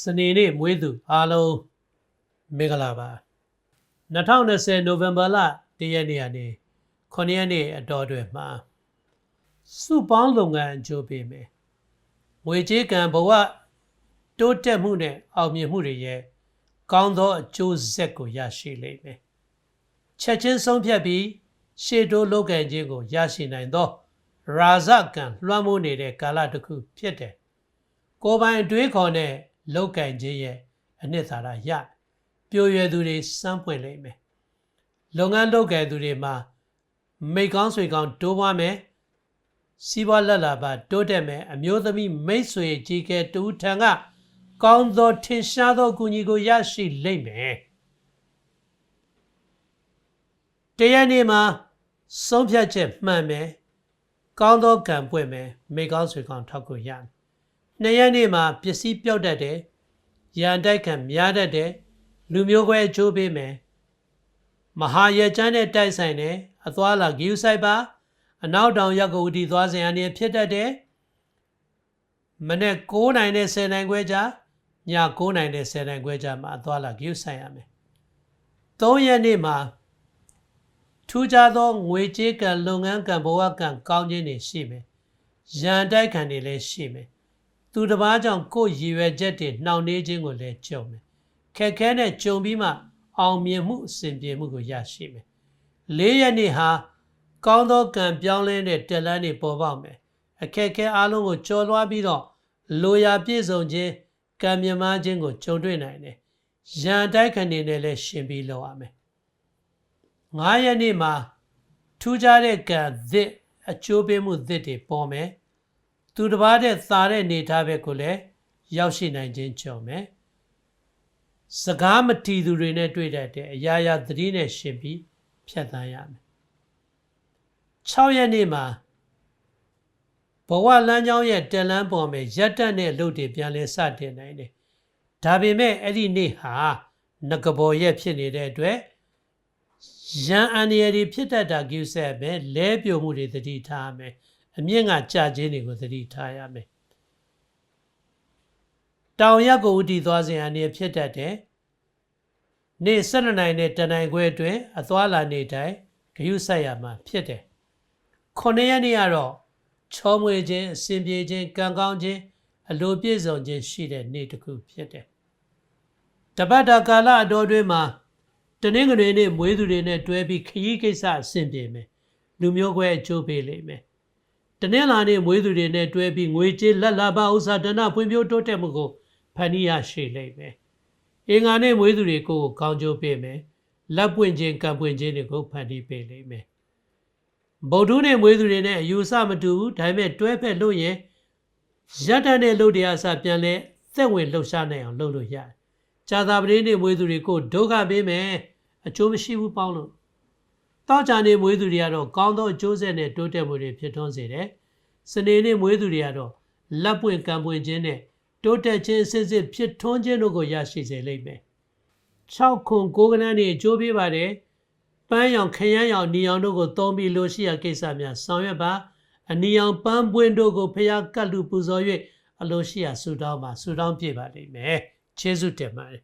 စနေနေ့မွေးသူအားလုံးမင်္ဂလာပါ2020နိုဝင်ဘာလ1ရက်နေ့ကနေ9ရက်နေ့အတော်အတွင်းမှာစုပေါင်းလုပ်ငန်းအကျိုးပေးမယ်ငွေကြေးကံဘဝတိုးတက်မှုနဲ့အောင်မြင်မှုတွေရဲ့ကောင်းသောအကျိုးဆက်ကိုရရှိလိမ့်မယ်ချက်ချင်းဆုံးဖြတ်ပြီးရှေ့တိုးလုပ်ကံခြင်းကိုရရှိနိုင်သော ရာဇကံလွှမ်းမိုးနေတဲ့ကာလတစ်ခုဖြစ်တယ်ကိုယ်ပိုင်အတွေးခေါ်နဲ့ လောက်ကင်ခြင်းရဲ့အနှစ်သာရရပြိုရွယ်သူတွေစမ်းပွင့်လိမ့်မယ်လုပ်ငန်းလုပ်ကင်သူတွေမှာမိတ်ကောင်းဆွေကောင်းတိုးပွားမယ်စီးပွားလက်လာပါတိုးတက်မယ်အမျိုးသမီးမိတ်ဆွေကြီးကဲတူထံကကောင်းသောထင်ရှားသောအကူအညီကိုရရှိလိမ့်မယ်တရက်နေ့မှာဆုံးဖြတ်ချက်မှန်မယ်ကောင်းသောကံပွင့်မယ်မိတ်ကောင်းဆွေကောင်းထောက်ကိုရမယ် နှစ်ရက်နေ့မှာပစ္စည်းပြောက်တတ်တယ်ရန်တိုက်ခံများတတ်တယ်လူမျိုးခွဲအချိုးပေးမယ်မဟာရကျမ်းနဲ့တိုက်ဆိုင်တယ်အသွားလာဂီယူဆိုင်ပါအနောက်တောင်ရက်ကိုဥတီသွားစဉ်အနေဖြစ်တတ်တယ်မနေ့9နိုင်နဲ့10နိုင်ခွဲကြာည9နိုင်နဲ့10နိုင်ခွဲကြာမှာအသွားလာဂီယူဆိုင်ရမယ်3ရက်နေ့မှာထူးခြားသောငွေကြေးကံလုပ်ငန်းကံဘဝကံကောင်းခြင်းတွေရှိမယ်ရန်တိုက်ခံတွေလည်းရှိမယ် သူတစ်ပါးကြောင့်ကိုယ်ရည်ရွယ်ချက်တွေနှောင့်နှေးခြင်းကိုလည်းကြုံမယ်ခက်ခဲနဲ့ကြုံပြီးမှ အောင်မြင်မှုအစဉ်ပြေမှုကိုရရှိမယ်လေးရက်နေ့ဟာကောင်းသောကံပြောင်းလဲတဲ့တက်လန်းတွေပေါ်ပေါက်မယ်အခက်ခဲအားလုံးကိုကျော်လွှားပြီးတော့လိုရာပြည့်စုံခြင်းကံမြမခြင်းကိုကြုံတွေ့နိုင်တယ်ရန်တိုက်ခံနေနဲ့လည်းရှင်ပြီးလောက်ရမယ်9ရက်နေ့မှာထူးခြားတဲ့ကံသစ်အကျိုးပေးမှုသစ်တွေပေါ်မယ် သူတစ်ပါးတဲ့သာတဲ့နေထားဘက်ကိုလည်းရောက်ရှိနိုင်ခြင်းကြုံမယ်စကားမတီသူတွေနဲ့တွေ့တတ်တဲ့အရာရာသတိနဲ့ရှင်ပြီးဖြတ်သန်းရမယ်6ရက်နေ့မှာဘဝလမ်းကြောင်းရဲ့တန်လန်းပေါ်မှာရက်တက်တဲ့အလုပ်တွေပြန်လဲစတင်နိုင်တယ်ဒါပေမဲ့အဲ့ဒီနေ့ဟာငကဘော်ရက်ဖြစ်နေတဲ့အတွက်ရန်အန်ရည်ဖြစ်တတ်တာကိစ္စပဲလဲပြိုမှုတွေသတိထားရမယ် အမြင့်ကကြာခြင်းတွေကိုသတိထားရမယ်တောင်ရက်ကိုဥတီသွားစဉ်အနေဖြစ်တတ်တယ်နေ့12နိုင်နဲ့တနိုင်ခွဲအတွင်းအသွားလာနေတိုင်းဂယုဆိုင်ရမှာဖြစ်တယ်ခုနှစ်ရက်နေ့ကတော့ချောမွေခြင်းအစဉ်ပြေခြင်းကံကောင်းခြင်းအလိုပြည့်စုံခြင်းရှိတဲ့နေ့တစ်ခုဖြစ်တယ်တပတ်တာကာလအတော်တွင်မှာတနင်္ဂနွေနေ့မွေးသူတွေနဲ့တွဲပြီးခရီးကိစ္စအဆင်ပြေမယ်လူမျိုးခွဲအကျိုးပေးလိမ့်မယ် တနင်္လာနေ့မွေးသူတွေနဲ့တွဲပြီးငွေကြေးလက်လာပါဥစ္စာဒဏဖွံ့ဖြိုးတိုးတက်မှုကိုဖန်တီးရရှိလိမ့်မယ်။အင်္ဂါနေ့မွေးသူတွေကိုကောင်းကျိုးပေးမယ်။လက်ပွင့်ခြင်းကံပွင့်ခြင်းတွေကိုဖန်တီးပေးလိမ့်မယ်။ဗုဒ္ဓနေ့မွေးသူတွေနဲ့အယူဆမတူဘူးဒါပေမဲ့တွဲဖက်လို့ရင်ရတ္တနဲ့လို့တရားစပြန်လဲသက်ဝင်လှုပ်ရှားနိုင်အောင်လုပ်လို့ရတယ်။ဇာတာပတိနေ့မွေးသူတွေကိုဒုက္ခပေးမယ်အကျိုးမရှိဘူးပေါင်းလို့ တောက်ကြနေမွေးသူတွေကတော့ကောင်းသောအကျိုးဆက်နဲ့တိုးတက်မှုတွေဖြစ်ထွန်းစေတယ်။စနေနေ့မွေးသူတွေကတော့လက်ပွင့်ကံပွင့်ခြင်းနဲ့တိုးတက်ခြင်းစစ်စစ်ဖြစ်ထွန်းခြင်းတို့ကိုရရှိစေလိမ့်မယ်။6ခွန်9ကနန်းတွေအကျိုးပေးပါတယ်။ပန်းရောင်ခရမ်းရောင်နီရောင်တို့ကိုသုံးပြီးလို့ရှိရာကိစ္စများဆောင်ရွက်ပါအနီရောင်ပန်းပွင့်တို့ကိုဖျားကတ်လူပူဇော်၍အလိုရှိရာဆူတောင်းပါဆူတောင်းပြပါလိမ့်မယ်။ကျေးဇူးတင်ပါတယ်